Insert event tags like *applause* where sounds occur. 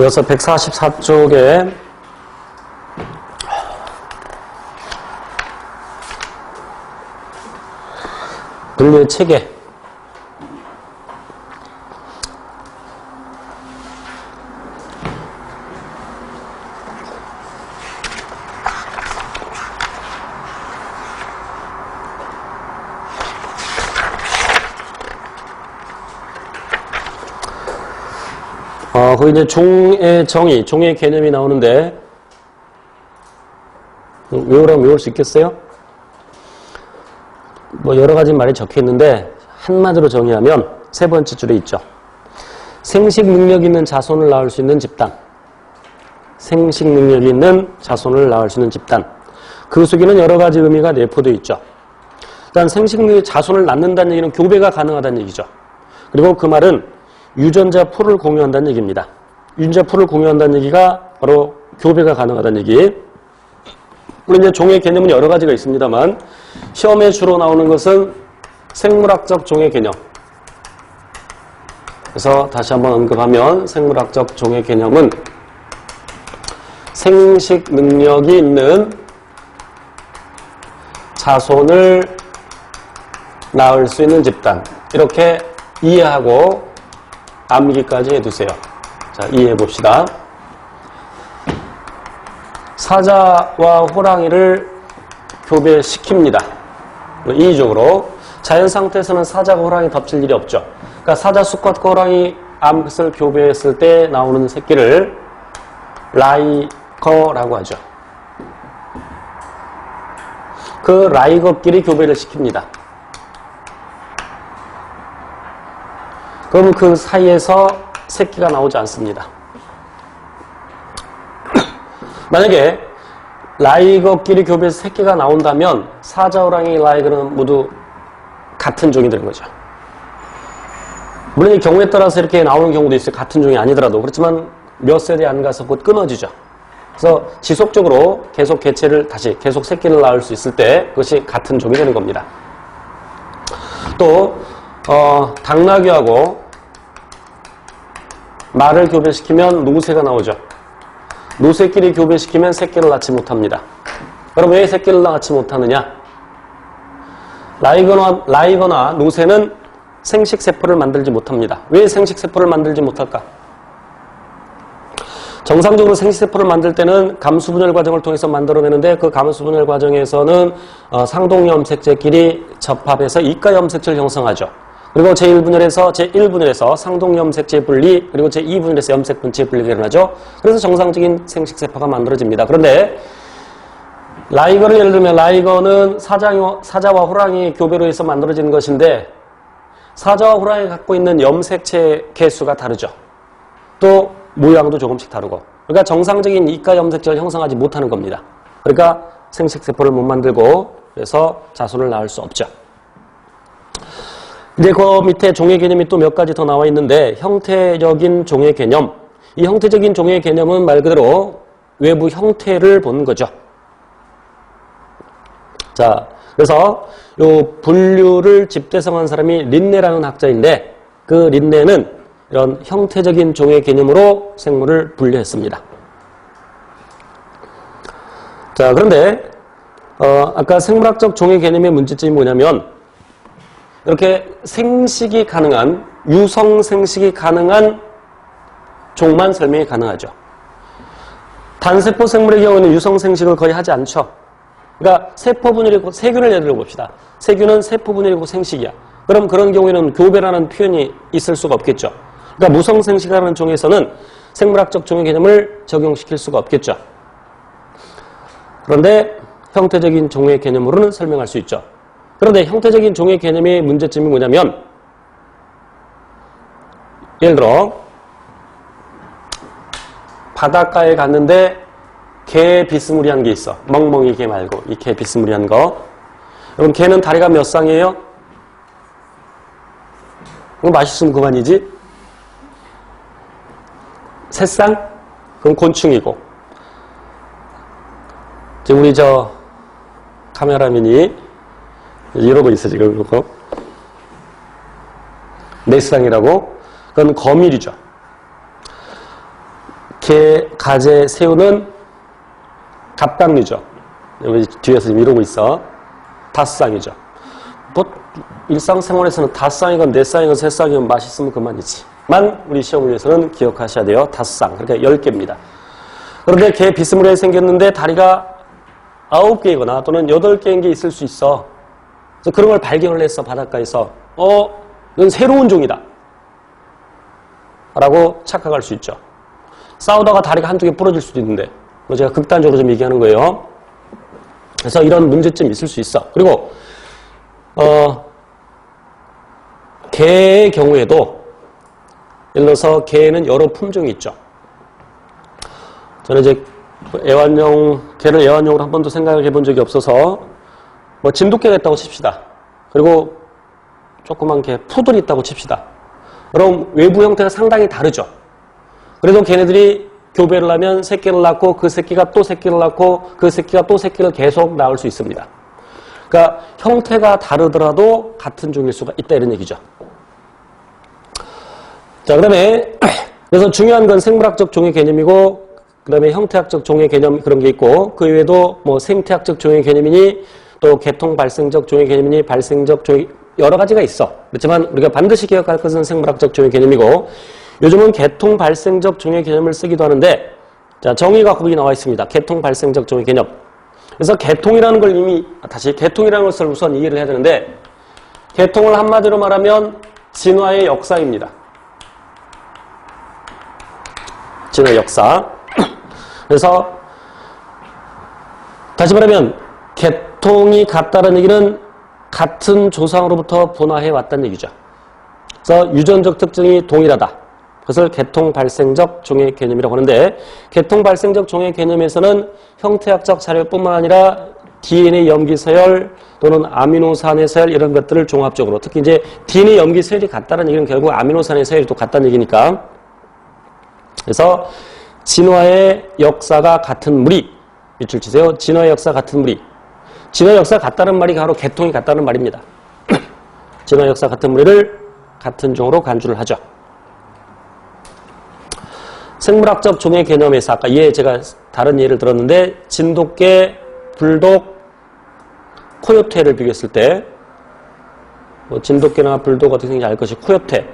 이어서 144쪽에 분류의 체계 어, 거기 이제 종의 정의, 종의 개념이 나오는데, 음, 외우라면 외울 수 있겠어요? 뭐 여러 가지 말이 적혀 있는데, 한마디로 정의하면 세 번째 줄에 있죠. 생식 능력 있는 자손을 낳을 수 있는 집단. 생식 능력이 있는 자손을 낳을 수 있는 집단. 그 속에는 여러 가지 의미가 내포되어 있죠. 일단 생식 능력 자손을 낳는다는 얘기는 교배가 가능하다는 얘기죠. 그리고 그 말은 유전자 풀을 공유한다는 얘기입니다. 유전자 풀을 공유한다는 얘기가 바로 교배가 가능하다는 얘기. 물론 이제 종의 개념은 여러 가지가 있습니다만 시험에 주로 나오는 것은 생물학적 종의 개념. 그래서 다시 한번 언급하면 생물학적 종의 개념은 생식 능력이 있는 자손을 낳을 수 있는 집단. 이렇게 이해하고 암기까지 해두세요. 자, 이해해 봅시다. 사자와 호랑이를 교배시킵니다. 인위적으로. 자연 상태에서는 사자가 호랑이 덮칠 일이 없죠. 그러니까 사자 수컷과 호랑이 암컷을 교배했을 때 나오는 새끼를 라이거라고 하죠. 그 라이거끼리 교배를 시킵니다. 그럼 그 사이에서 새끼가 나오지 않습니다. *clears throat* 만약에 라이거끼리 교배해서 새끼가 나온다면 사자 호랑이 라이거는 모두 같은 종이 되는 거죠. 물론 이 경우에 따라서 이렇게 나오는 경우도 있어요. 같은 종이 아니더라도. 그렇지만 몇 세대 안 가서 곧 끊어지죠. 그래서 지속적으로 계속 개체를 다시 계속 새끼를 낳을 수 있을 때 그것이 같은 종이 되는 겁니다. 또 어, 당나귀하고 말을 교배시키면 노새가 나오죠. 노새끼리 교배시키면 새끼를 낳지 못합니다. 그럼 왜 새끼를 낳지 못하느냐? 라이거나, 라이거나 노새는 생식세포를 만들지 못합니다. 왜 생식세포를 만들지 못할까? 정상적으로 생식세포를 만들 때는 감수분열 과정을 통해서 만들어내는데 그 감수분열 과정에서는 어, 상동염색체끼리 접합해서 이가염색체를 형성하죠. 그리고 제1분열에서 제1분열에서 상동염색체 분리 그리고 제2분열에서 염색분체 분리가 일어나죠. 그래서 정상적인 생식세포가 만들어집니다. 그런데 라이거를 예를 들면 라이거는 사자, 사자와 호랑이 교배로 해서 만들어지는 것인데 사자와 호랑이가 갖고 있는 염색체 개수가 다르죠. 또 모양도 조금씩 다르고 그러니까 정상적인 이가 염색체를 형성하지 못하는 겁니다. 그러니까 생식세포를 못 만들고 그래서 자손을 낳을 수 없죠. 이제 그 밑에 종의 개념이 또 몇 가지 더 나와 있는데 형태적인 종의 개념. 이 형태적인 종의 개념은 말 그대로 외부 형태를 보는 거죠. 자, 그래서 요 분류를 집대성한 사람이 린네라는 학자인데 그 린네는 이런 형태적인 종의 개념으로 생물을 분류했습니다. 자, 그런데 어, 아까 생물학적 종의 개념의 문제점이 뭐냐면 이렇게 생식이 가능한 유성 생식이 가능한 종만 설명이 가능하죠. 단세포 생물의 경우는 유성 생식을 거의 하지 않죠. 그러니까 세포 분열이고 세균을 예를 들어 봅시다. 세균은 세포 분열이고 생식이야. 그럼 그런 경우에는 교배라는 표현이 있을 수가 없겠죠. 그러니까 무성 생식이라는 종에서는 생물학적 종의 개념을 적용시킬 수가 없겠죠. 그런데 형태적인 종의 개념으로는 설명할 수 있죠. 그런데 형태적인 종의 개념의 문제점이 뭐냐면 예를 들어 바닷가에 갔는데 개 비스무리한 게 있어. 멍멍이 개 말고 이 개 비스무리한 거. 여러분 개는 다리가 몇 쌍이에요? 그럼 맛있으면 그만이지. 세 쌍? 그럼 곤충이고. 지금 우리 저 카메라맨이 이러고 있어 지금 그거. 네 쌍이라고? 그건 거밀이죠. 게, 가재, 새우는 갑각류죠. 여기 뒤에서 지금 이러고 있어. 다쌍이죠. 뭐 일상생활에서는 다쌍이건 네쌍이건 세쌍이건 맛있으면 그만이지. 만 우리 시험을 위해서는 기억하셔야 돼요. 다쌍. 그러니까 10개입니다. 그런데 개 비스무리하게 생겼는데 다리가 9개이거나 또는 8개인 게 있을 수 있어. 그래서 그런 걸 발견을 했어. 바닷가에서. 어, 이건 새로운 종이다. 라고 착각할 수 있죠. 싸우다가 다리가 개 부러질 수도 있는데. 뭐 제가 극단적으로 좀 얘기하는 거예요. 그래서 이런 문제점이 있을 수 있어. 그리고 어, 개의 경우에도 예를 들어서 개는 여러 품종이 있죠. 저는 이제 애완용 개를 애완용으로 한 번도 생각해 본 적이 없어서 뭐 진돗개가 있다고 칩시다. 그리고 조그만 개 푸들이 있다고 칩시다. 그럼 외부 형태가 상당히 다르죠. 그래도 걔네들이 교배를 하면 새끼를 낳고 그 새끼가 또 새끼를 낳고 그 새끼가 또 새끼를 계속 낳을 수 있습니다. 그러니까 형태가 다르더라도 같은 종일 수가 있다 이런 얘기죠. 자, 그 다음에 *clears throat* 그래서 중요한 건 생물학적 종의 개념이고 그 다음에 형태학적 종의 개념 그런 게 있고 그 외에도 뭐 생태학적 종의 개념이니 또 계통 발생적 종의 개념이니 발생적 종의 여러 가지가 있어. 그렇지만 우리가 반드시 기억할 것은 생물학적 종의 개념이고 요즘은 계통 발생적 종의 개념을 쓰기도 하는데 자, 정의가 거기 나와 있습니다. 계통 발생적 종의 개념. 그래서 계통이라는 걸 이미 다시 계통이라는 것을 우선 이해를 해야 되는데 계통을 한마디로 말하면 진화의 역사입니다. 진화 역사. *clears throat* 그래서 다시 말하면 계통이 같다는 얘기는 같은 조상으로부터 분화해 왔다는 얘기죠. 그래서 유전적 특징이 동일하다. 그것을 계통 발생적 종의 개념이라고 하는데 계통 발생적 종의 개념에서는 형태학적 자료뿐만 아니라 DNA 염기 서열 또는 아미노산의 서열 이런 것들을 종합적으로 특히 이제 DNA 염기 서열이 같다는 얘기는 결국 아미노산의 서열이 또 같다는 얘기니까 그래서 진화의 역사가 같은 무리 밑줄 치세요. 진화의 역사 같은 무리 진화 역사 같다는 말이 바로 계통이 같다는 말입니다. *clears throat* 진화 역사 같은 무리를 같은 종으로 간주를 하죠. 생물학적 종의 개념에서 아까 얘 제가 다른 예를 들었는데 진돗개, 불독, 코요테를 비교했을 때 뭐 진돗개나 불독 어떻게 생긴지 알 것이 코요테